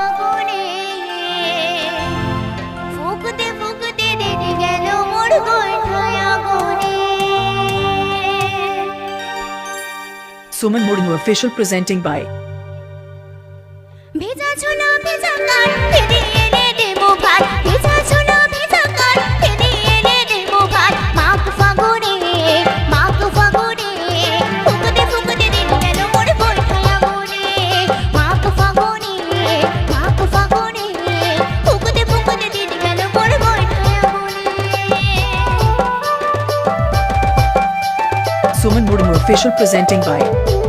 ফাগুনে ফুকতে ফুকতে দেরি Suman Murinu official presenting by Suman Murmu official presenting by